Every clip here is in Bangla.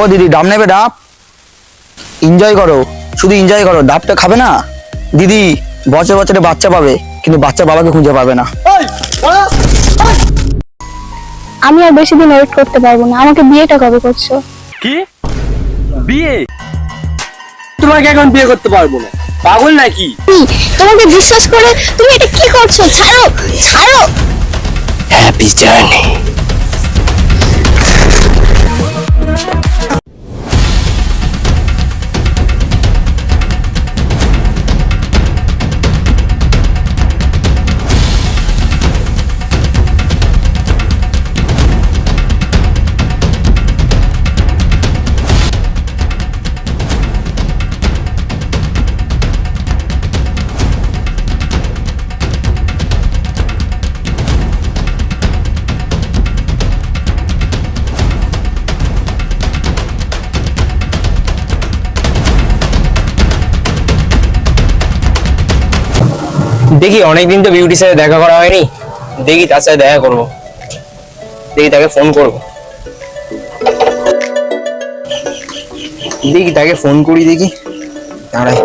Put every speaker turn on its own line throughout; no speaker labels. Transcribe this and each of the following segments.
ও দিদি, ডাব নেবে ডাব? এনজয় করো। শুধু এনজয় করো, ডাবটা খাবে না? দিদি, বছর বছরে বাচ্চা পাবে, কিন্তু বাচ্চা বাবাকে খুঁজে পাবে না।
আমি আর বেশি দিন ওয়েট করতে পারব না। আমাকে বিয়েটা কবে করছ?
কি? বিয়ে? তোমাকে এখন বিয়ে করতে পারব না। পাগল নাকি?
তোমাকে বিশ্বাস করে তুমি এটা কি করছ? ছাড়ো ছাড়ো।
হ্যাপি জার্নি দেখি, অনেকদিন তো বিউটির সাথে দেখা করা হয়নি। দেখি তার সাথে দেখা করব। দেখি তাকে ফোন করব। দেখি তাকে ফোন করি দেখি। দাঁড়াই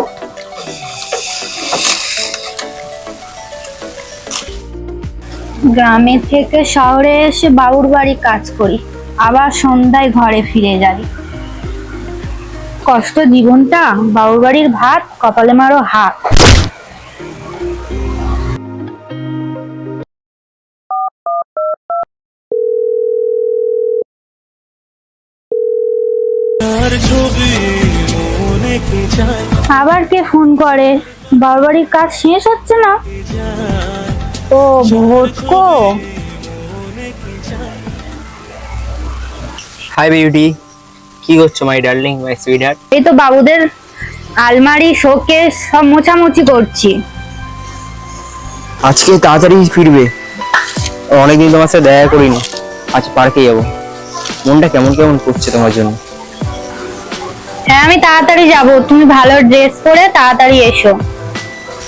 গ্রামে থেকে শহরে এসে বাবুর বাড়ি কাজ করি। আবার সন্ধ্যায় ঘরে ফিরে যাই। কষ্ট জীবনটা বাবুর বাড়ির ভাত, কপালে মারো হাত। আবার কে ফোন করে? বাবুর বাড়ির কাজ শেষ হচ্ছে না? ও ভোটকো
হাই বিউটি কি করছ মাই ডার্লিং মাই সুইটহার্ট
এই তো বাবুদের আলমারি শোকেস সব মোছামুছি করছি।
আজকে তাড়াতাড়ি ফিরবে। অনেকদিন তোমার সাথে দেখা করিনি। আজ পার্কে যাব। মনটা কেমন কেমন করছে তোমার জন্য?
হ্যাঁ আমি তাড়াতাড়ি যাব। তুমি ভালো ড্রেস পরে তাড়াতাড়ি এসো।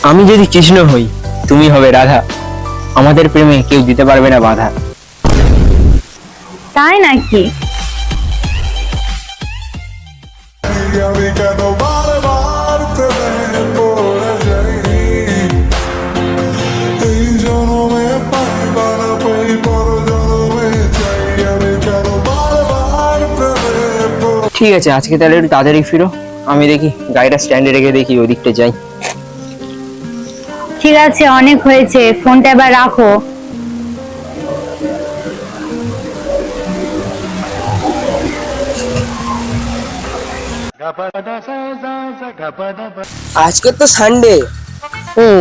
আমি যদি কৃষ্ণ হই তুমি হবে রাধা। আমাদের প্রেমে কেউ দিতে পারবে না বাধা।
তাই নাকি?
ঠিক আছে আজকে তাহলে একটু তাড়াতাড়ি ফিরো। আমি দেখি গাড়িটা স্ট্যান্ডে রেখে দেখি ওই দিকটা যাই।
ঠিক আছে অনেক হয়েছে। ফোনটা এবার রাখো।
আজকে তো সানডে হুম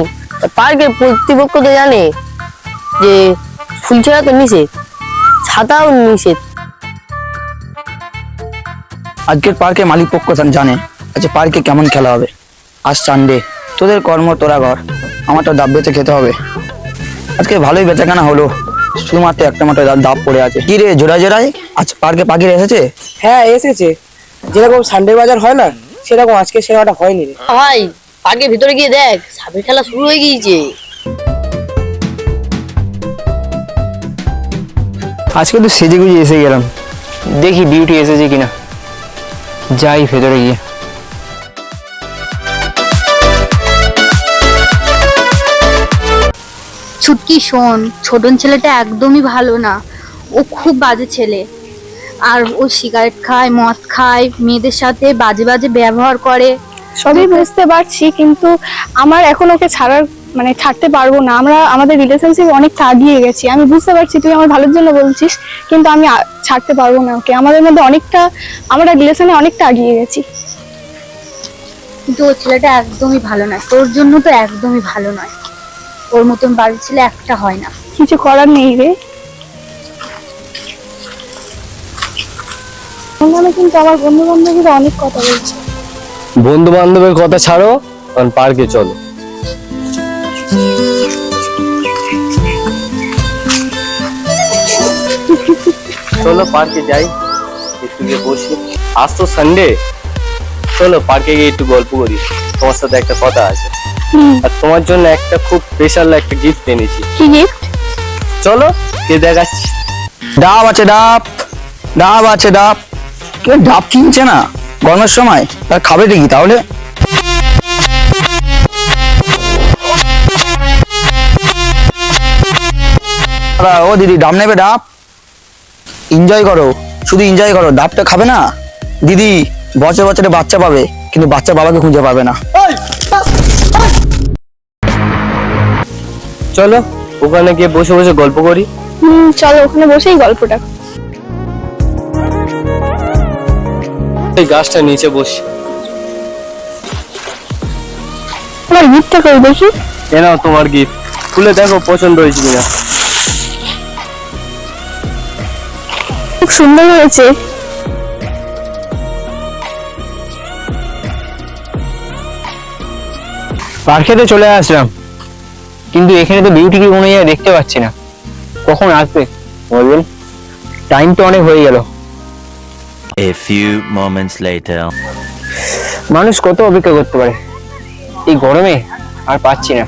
পার্কের কর্তৃপক্ষ তো জানে যে ফুল ছাড়া তো নিষেধ ছাতাও নিষেধ।
আজকের পার্কে মালিক পক্ষ জানে আজকে পার্কে কেমন খেলা হবে। আজ সানডে তোদের কর্ম তোরা ঘর। আমার তো ডাব বেচে খেতে হবে। আজকে ভালোই বেচাকেনা হলো। শুধুমাত্র একটা মাত্র ডাব- ডাব পড়ে আছে। কি রে জোড়ায় জোড়ায়? আজ পার্কে পাখির এসেছে?
হ্যাঁ এসেছে। যেরকম সানডে বাজার হয় না সেরকম আজকে সেরাটা হয়নি রে। ভাই পার্কের ভিতরে গিয়ে দেখ সাপের খেলা শুরু হয়ে গিয়েছে।
আজকে তো সেজে গুজে এসে গেলাম। দেখি বিউটি এসেছে কিনা। যাই ভেতরে গিয়ে।
ছুটকি শোন ছোটন ছেলেটা একদমই ভালো না। ও খুব বাজে ছেলে। আর ও সিগারেট খায় মদ খায় মেয়েদের সাথে বাজে বাজে ব্যবহার করে।
সবই বুঝতে পারছি কিন্তু আমার এখন ওকে ছাড়ার মানে ছাড়তে পারব না। আমরা আমাদের রিলেশনশিপ অনেকটা আগিয়ে গেছি। আমি বুঝতে পারছি তুই আমার ভালোর জন্য বলছিস কিন্তু আমি ছাড়তে পারব না ওকে। আমাদের মধ্যে অনেকটা আমরা রিলেশনে অনেকটা আগিয়ে গেছি।
কিন্তু ও ছেলেটা একদমই ভালো নয়। তোর জন্য তো একদমই ভালো নয়। ওর মতন বাড়ির ছেলে একটা হয় না।
কিছু করার নেই রে। আমি কিন্তু আমার বন্ধু বান্ধবীরা অনেক কথা বলছে।
বন্ধু বান্ধবের কথা ছাড়ো কারণ পার্কে চলো। চলো পার্কে যাই একটু গিয়ে বসি। আজ তো সানডে চলো পার্কে গিয়ে একটু গল্প করি। তোমার সাথে একটা কথা আছে। আর তোমার জন্য একটা খুব স্পেশাল একটা গিফট এনেছি।
কি গিফট
চলো কে দেখাচ্ছি?
ডাব আছে ডাব। ডাব আছে ডাব। কেউ ডাব কিনছে না? গরমের সময় তার খাবে কি তাহলে? ও দিদি ডাব নেবে ডাব? এনজয় করো। শুধু এনজয় করো ডাবটা খাবে না? দিদি বছর বছরে বাচ্চা পাবে কিন্তু বাচ্চা বাবাকে খুঁজে পাবে না।
চলো ওখানে গিয়ে বসে বসে গল্প করি।
হুম চলো ওখানে বসেই গল্পটা।
এই গাছটা নিচে বসি।
আমার গিফটটা করে দেখি
এ নাও তোমার গিফট খুলে দেখো পছন্দ হয়েছে কিনা।
খুব সুন্দর হয়েছে।
পার্কে তো চলে আসলাম। কিন্তু এখানে তো বিউটিকে কোনো জায়গায় দেখতে পাচ্ছি না। কখন আসবে? বলবেন। টাইম তো অনেক হয়ে গেল।
A few moments later.
মানুষ কত অপেক্ষা করতে পারে? এই গরমে আর পাচ্ছি না।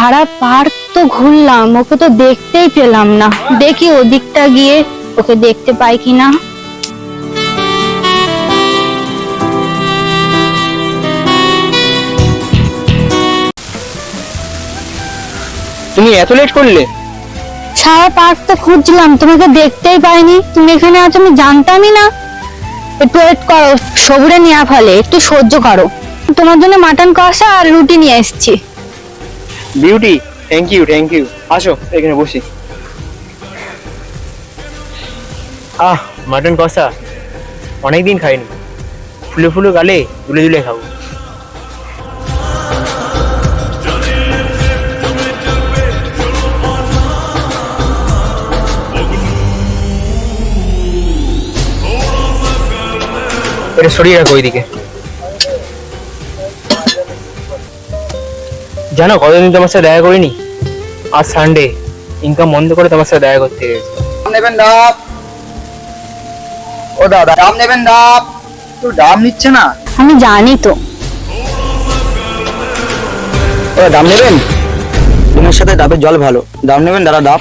সারা পার্ক তো ঘুরলাম ওকে তো দেখতেই পেলাম না। দেখি ওদিকটা গিয়ে ওকে দেখতে পাই কিনা।
তুমি এত লেট করলে?
সারা পার্ক তো খুঁজলাম তোমাকে দেখতেই পাইনি। তুমি এখানে আছো আমি জানতামই না। একটু ওয়েট করো সবুরে নেওয়া ফেলে একটু সহ্য করো। তোমার জন্য মাটন কষা আর রুটি নিয়ে এসেছি।
Beauty thank you thank you আসো, এখানে বসি। আহ, মাটন কষা। অনেকদিন খাইনি। ফুলে ফুলে গালে দুলে দুলে খাব। এটা সরিয়ে রাখো ওইদিকে। জানো কতদিন তোমার সাথে দেখা করিনি? আজ সানডে ইনকাম বন্ধ করে তোমার সাথে দেখা করতে গেছি।
নেবেন ডাব ও দাদা ডাব নেবেন ডাব তো ডাব নিচ্ছে না?
আমি জানি তো।
ও ডাব নেবেন? তোমার সাথে ডাবের জল ভালো। ডাব নেবেন দাদা ডাব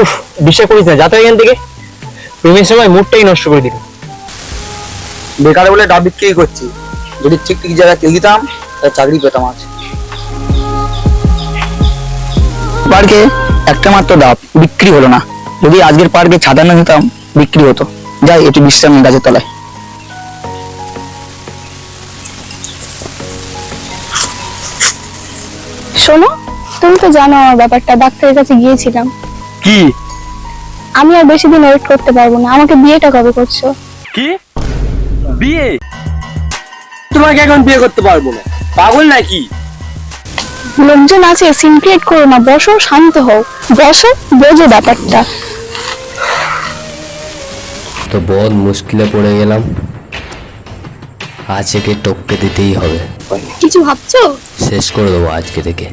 উফ বিশ্বাস করিস না যাতে এখান থেকে। প্রেমের সময় মুডটাই নষ্ট করে দিল।
বেকার বলে ডাব বিক্রি করছি। যদি ঠিক ঠিক জায়গায় তেল দিতাম চাকরি পেতাম আজ। পার্কে একটা মাত্র ডাব বিক্রি হলো না। যদি আজকের পার্কে ছাদা না দিতাম বিক্রি হতো। যাই একটু বিশ্রাম গাছের তলায়।
শোনো তুমি তো জানো আমার ব্যাপারটা ডাক্তারের কাছে গিয়েছিলাম।
কি?
আমি আর বেশি দিন ওয়েট করতে পারব না। আমাকে বিয়েটা কবে করছ?
কি? বিয়ে? তোমাকে এখন বিয়ে করতে পারব না। পাগল নাকি?
লোকজন আছে সিনক্রিয়েট করো না বসো শান্ত হও। বসো বোঝো ব্যাপারটা।
তো বহুত মুশকিলে পড়ে গেলাম। আজকে টপকে দিতেই হবে।
কিছু ভাবছ?
শেষ করে দেবো আজকে থেকে।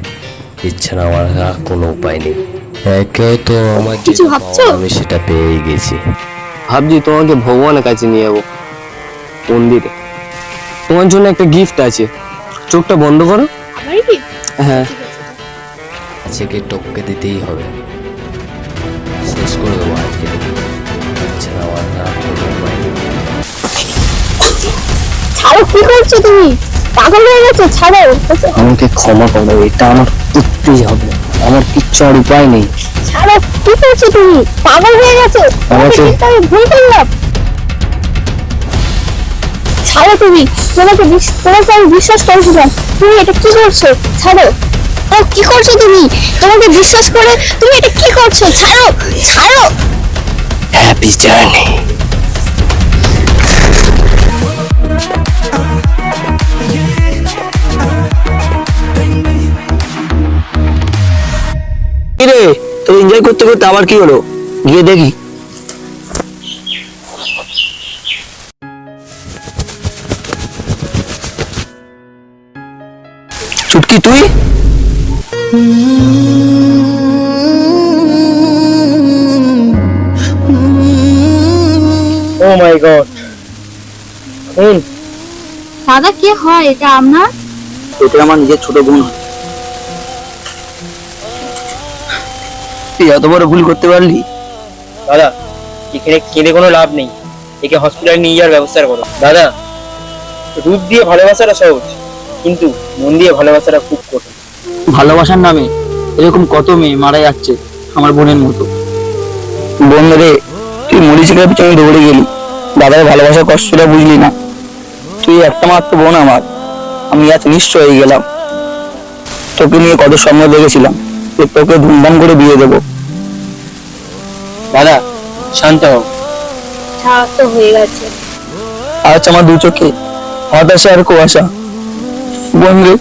ইচ্ছা না আমার আর কোনো উপায় নেই। একেও তো আমার
কিছু ভাবছ?
আমি সেটা পেয়েই গেছি।
ভাবছি তোমাকে ভগবানের কাছে নিয়ে যাব। মন্দিরে। তোমার জন্য একটা গিফট আছে। চোখটা বন্ধ করো। হ্যাঁ।
আজকে টপকে দিতেই হবে। শেষ করে দেবো আজকে না আমার
ছাড়ো কি করছ তুমি? পাগল হয়ে গেছো ছাড়ো।
আমাকে ক্ষমা করো এটা আমার করতেই হবে। আমার কিচ্ছু আর উপায় নেই।
ছাড়ো কি করছ তুমি? পাগল হয়ে গেছো।
আমাকে-
আমি ভুল করলাম। ছাড়ো তুমি। তোমাকে তোমাকে আমি বিশ্বাস করেছিলাম তুমি এটা কি করছ? ছাড়ো। ও কি করছ তুমি? তোমাকে বিশ্বাস করে তুমি এটা কি করছ? ছাড়ো। ছাড়ো।
হ্যাপি জার্নি
কি রে তো এনজয় করতে করতে আবার কি হলো? গিয়ে দেখি। কি তুই?
Oh my god.
দাদা হয়? এটা আপনার?
এটা আমার নিজের ছোট বোন। তুই এত বড় ভুল করতে পারলি?
দাদা এখানে কেঁদে কোনো লাভ নেই। একে হসপিটালে নিয়ে যাওয়ার ব্যবস্থা করো। দাদা রূপ দিয়ে ভালোবাসাটা সহজ। কিন্তু মন দিয়ে ভালোবাসাটা খুব কঠিন।
ভালোবাসার নামে এরকম কত মেয়ে মারা যাচ্ছে আমার বোনের মতো। বোন রে তুই মরিচিকার পিছনে দৌড়ে গেলি। দাদার ভালোবাসার কষ্টটা বুঝলি না। তুই একটা মাত্র বোন আমার। আমি আজ নিশ্চয় হয়ে গেলাম। তোকে নিয়ে কত স্বপ্ন দেখেছিলাম যে তোকে ধুমধাম করে বিয়ে দেবো।
দাদা শান্ত হও।
হয়ে গেছে।
আজ আমার দু চোখে হতাশা আর কুয়াশা। বোন রে